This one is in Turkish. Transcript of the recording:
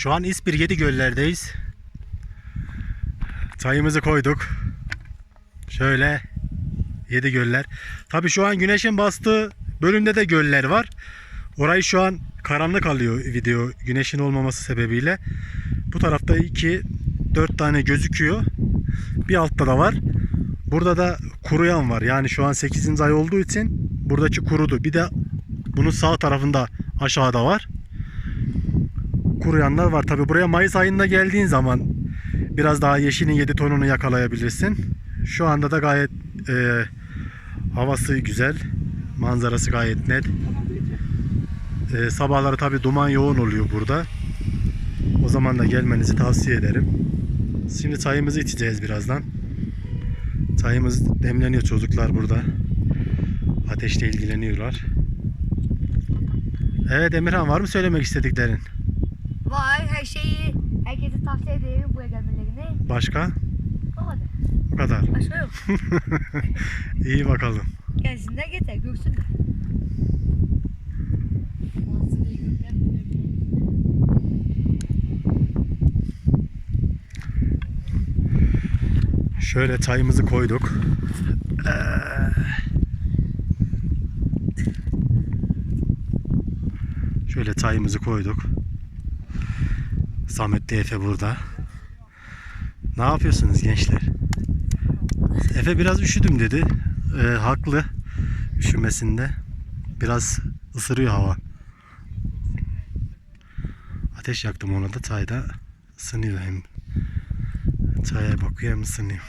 Şu an İspir Yedi Göller'deyiz. Çayımızı koyduk. Şöyle Yedi Göller. Tabi şu an güneşin bastığı bölümde de göller var. Orayı şu an karanlık alıyor video güneşin olmaması sebebiyle. Bu tarafta 2 4 tane gözüküyor. Bir altta da var. Burada da kuruyan var. Yani şu an 8. ay olduğu için buradaki kurudu. Bir de bunun sağ tarafında aşağıda var. Kuruyanlar var. Tabi buraya Mayıs ayında geldiğin zaman biraz daha yeşilin 7 tonunu yakalayabilirsin. Şu anda da gayet e, havası güzel. Manzarası gayet net. E, sabahları tabi duman yoğun oluyor burada. O zaman da gelmenizi tavsiye ederim. Şimdi çayımızı içeceğiz birazdan. Çayımız demleniyor çocuklar burada. Ateşle ilgileniyorlar. Evet Emirhan var mı söylemek istediklerin? Var her şeyi herkese tavsiye ederim buraya gelmelerini. Başka? O kadar. Bu kadar. Başka yok. İyi bakalım. Gelsinler yeter görsünler. Şöyle çayımızı koyduk. Ee, Şöyle çayımızı koyduk. Samet de Efe burada. Ne yapıyorsunuz gençler? Efe biraz üşüdüm dedi. Ee, haklı. Üşümesinde. Biraz ısırıyor hava. Ateş yaktım ona da çayda ısınıyor hem çaya bakıyor hem ısınıyor.